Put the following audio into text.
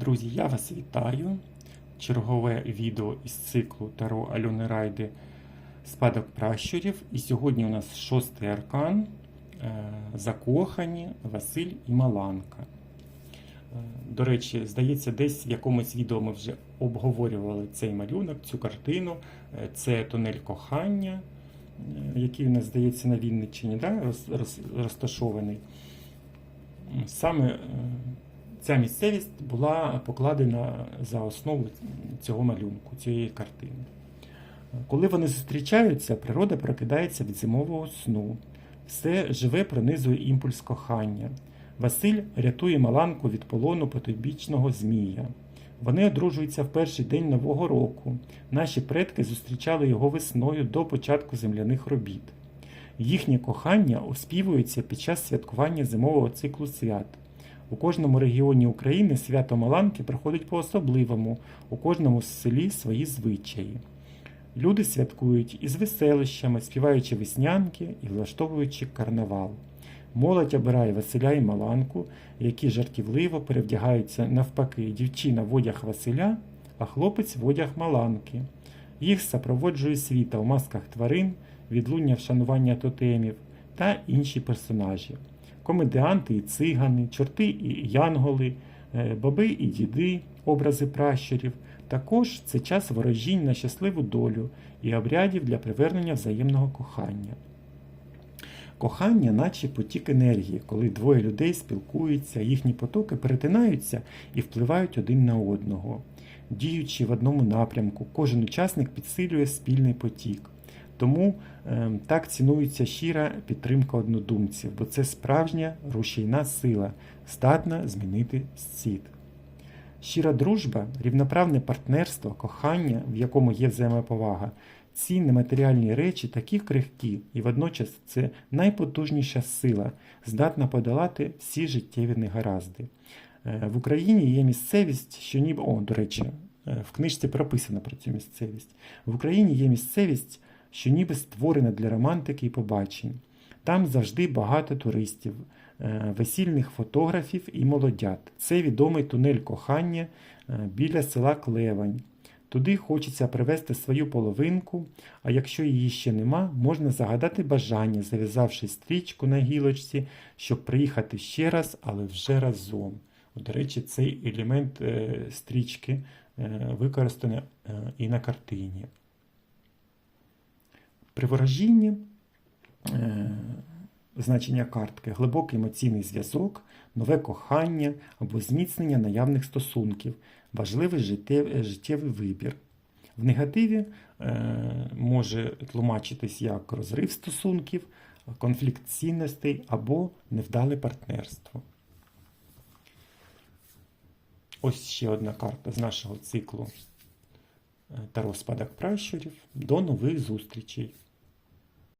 Друзі, я вас вітаю. Чергове відео із циклу Таро Альони Райди Спадок пращурів. І сьогодні у нас шостий аркан е, Закохані Василь і Маланка. Е, До речі, здається, десь в якомусь відео ми вже обговорювали цей малюнок, цю картину. Е, Це тунель кохання, який у нас здається на Вінниччині, да? роз- роз- розташований. Саме ця місцевість була покладена за основу цього малюнку, цієї картини. Коли вони зустрічаються, природа прокидається від зимового сну. Все живе пронизує імпульс кохання. Василь рятує Маланку від полону потойбічного змія. Вони одружуються в перший день Нового року. Наші предки зустрічали його весною до початку земляних робіт. Їхнє кохання оспівується під час святкування зимового циклу свят. У кожному регіоні України свято Маланки проходить по-особливому, у кожному селі свої звичаї. Люди святкують із веселищами, співаючи веснянки і влаштовуючи карнавал. Молодь обирає Василя і Маланку, які жартівливо перевдягаються навпаки дівчина в одяг Василя, а хлопець в одяг Маланки. Їх супроводжує світа у масках тварин, відлуння вшанування тотемів та інші персонажі комедіанти і цигани, чорти і янголи, е, баби і діди, образи пращурів. Також це час ворожінь на щасливу долю і обрядів для привернення взаємного кохання. Кохання, наче потік енергії, коли двоє людей спілкуються, їхні потоки перетинаються і впливають один на одного. Діючи в одному напрямку, кожен учасник підсилює спільний потік. Тому е, так цінується щира підтримка однодумців, бо це справжня рушійна сила, здатна змінити світ. Щира дружба, рівноправне партнерство, кохання, в якому є взаємоповага, ці нематеріальні речі такі крихкі, і водночас це найпотужніша сила, здатна подолати всі життєві негаразди. Е, В Україні є місцевість, що ніби. О, до речі, е, в книжці прописано про цю місцевість. В Україні є місцевість, що ніби створена для романтики і побачень. Там завжди багато туристів, е, весільних фотографів і молодят. Це відомий тунель кохання е, біля села Клевань. Туди хочеться привезти свою половинку, а якщо її ще нема, можна загадати бажання, зав'язавши стрічку на гілочці, щоб приїхати ще раз, але вже разом. До речі, цей елемент е, стрічки використаний і на картині. При ворожінні е, значення картки глибокий емоційний зв'язок, нове кохання або зміцнення наявних стосунків, важливий життєвий вибір. В негативі е, може тлумачитись як розрив стосунків, конфлікт цінностей або невдале партнерство. Ось ще одна карта з нашого циклу е, Таро Спадок пращурів. До нових зустрічей!